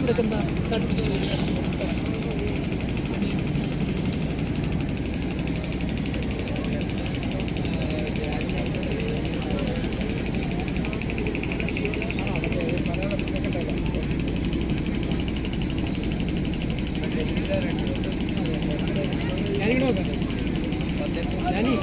കൊടുക്കുന്ന ഞാനിവിടെ ഞാനീ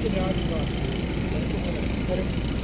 Thank you.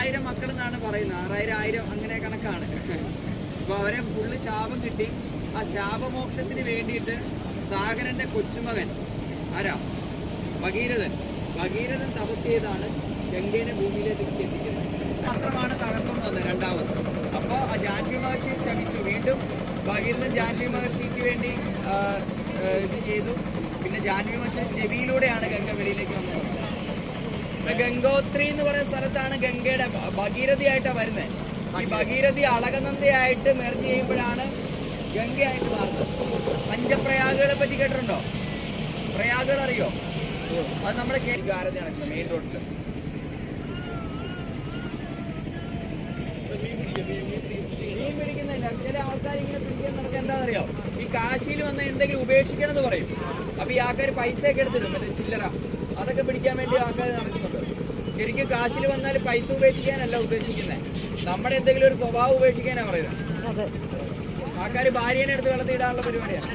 ആറായിരം മക്കൾ എന്നാണ് പറയുന്നത്. ആറായിരം ആയിരം അങ്ങനെ കണക്കാണ്. അപ്പൊ അവരെ ഫുള്ള് ശാപം കിട്ടി. ആ ശാപമോക്ഷത്തിന് വേണ്ടിയിട്ട് സാഗരന്റെ കൊച്ചുമകൻ ആരാ? ഭഗീരഥൻ. ഭഗീരഥൻ തപസ് ചെയ്താണ് ഗംഗേനെ ഭൂമിയിലേക്ക് എത്തിക്കുന്നത്. മാത്രമാണ് തകർന്നു വന്നത് രണ്ടാമത്. അപ്പൊ ആ ജാൻവി മഹർഷി ശ്രമിച്ചു വീണ്ടും ഭഗീരഥൻ ജാൻവി മഹർഷിക്ക് വേണ്ടി ഇത് ചെയ്തു. പിന്നെ ജാൻവി മഹർഷി ചെവിയിലൂടെയാണ് ഗംഗ വെളിയിലേക്ക് വന്നത്. ഗംഗോത്രി എന്ന് പറയുന്ന സ്ഥലത്താണ് ഗംഗയുടെ ഭഗീരഥിയായിട്ടാണ് വരുന്നത് ഈ ഭഗീരഥി. അളകനന്ദയായിട്ട് മെർജ് ചെയ്യുമ്പോഴാണ് ഗംഗയായിട്ട് മാറുന്നത്. പഞ്ചപ്രയാഗുകളെ പറ്റി കേട്ടിട്ടുണ്ടോ? പ്രയാഗുകൾ അറിയോ അത് നമ്മുടെ നടക്കുന്നത് മെയിൻ റോഡിൽ മീൻ പിടിക്കുന്നില്ല ചില ആൾക്കാർ ഇങ്ങനെ പിടിക്കാൻ നടക്കുക എന്താണെന്നറിയോ? ഈ കാശിയിൽ വന്ന എന്തെങ്കിലും ഉപേക്ഷിക്കണം എന്ന് പറയും. അപ്പൊ ഈ ആൾക്കാർ പൈസ ഒക്കെ എടുത്തിടും മറ്റേ ചില്ലറ. അതൊക്കെ പിടിക്കാൻ വേണ്ടി ആൾക്കാർ നടക്കുന്നുണ്ട്. ശരിക്കും കാശിൽ വന്നാൽ പൈസ ഉപേക്ഷിക്കാനല്ല ഉദ്ദേശിക്കുന്നത് നമ്മുടെ എന്തെങ്കിലും ഒരു സ്വഭാവം ഉപേക്ഷിക്കാനാ പറയുന്നത് ആൾക്കാർ ഭാര്യനെ എടുത്ത് വെള്ളത്തിൽ ഇടാനുള്ള പരിപാടിയാണ്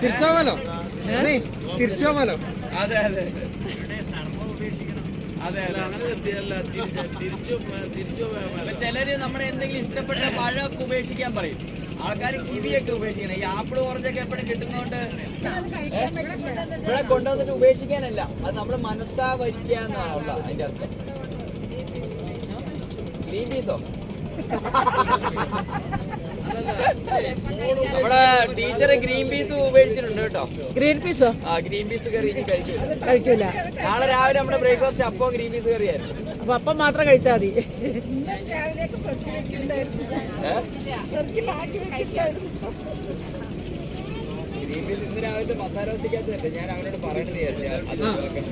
തിരിച്ചാവാലോ തിരിച്ചാവാലോ അതെ അതെ. ചിലര് നമ്മുടെ എന്തെങ്കിലും ഇഷ്ടപ്പെട്ട പഴമൊക്കെ ഉപേക്ഷിക്കാൻ പറയും. ആൾക്കാർ കിവിയൊക്കെ ഉപേക്ഷിക്കണം ഈ ആപ്പിൾ ഓറഞ്ചൊക്കെ എപ്പോഴും കിട്ടുന്നോണ്ട് ഇവിടെ കൊണ്ടുവന്നിട്ട് ഉപേക്ഷിക്കാനല്ല. അത് നമ്മുടെ മനസ്സാ വരിക്കുക എന്നാണുള്ള അതിന്റെ അർത്ഥം. ഗ്രീൻ പീസോ നമ്മുടെ ടീച്ചർ ഗ്രീൻ പീസ് ഉപേക്ഷിച്ചിട്ടുണ്ട് കേട്ടോ. ഗ്രീൻ പീസോ ആ ഗ്രീൻ പീസ് കറി ഇനി കഴിക്കൂല. നാളെ രാവിലെ നമ്മുടെ ബ്രേക്ക്ഫാസ്റ്റ് അപ്പോ ഗ്രീൻ പീസ് കറിയായിരുന്നു. അപ്പൊ അപ്പം മാത്രം കഴിച്ചാൽ മതി.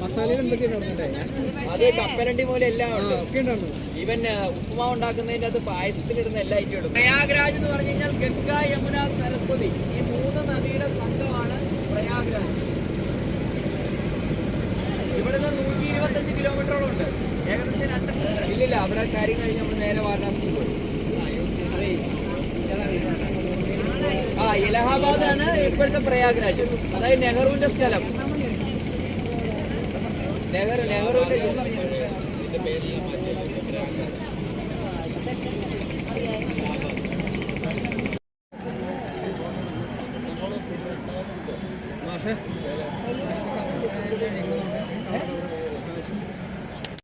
മസാലയിൽ അത് കപ്പലണ്ടി പോലെ എല്ലാം ഉണ്ട്. ഉപ്പുമാവ് ഉണ്ടാക്കുന്നതിന്റെ അത് പായസത്തിലിടുന്ന എല്ലാ ഐറ്റം ഇടും പ്രയാഗ്രാജ് എന്ന് പറഞ്ഞു കഴിഞ്ഞാൽ ഗംഗ യമുന സരസ്വതി ഈ മൂന്ന് നദിയുടെ സംഘമാണ് പ്രയാഗ്രാജ്. ഇവിടുന്ന് നൂറ്റി ഇരുപത്തഞ്ച് കിലോമീറ്ററോളം അവിടെ കാര്യം കഴിഞ്ഞ് നമ്മൾ നേരെ വാരണാസി പോയി. ആ ഇലഹാബാദ് ആണ് ഇപ്പോഴത്തെ പ്രയാഗ്രാജ് അതായത് നെഹ്റുവിന്റെ സ്ഥലം. നെഹ്റു നെഹ്റുവിന്റെ മാഷേ.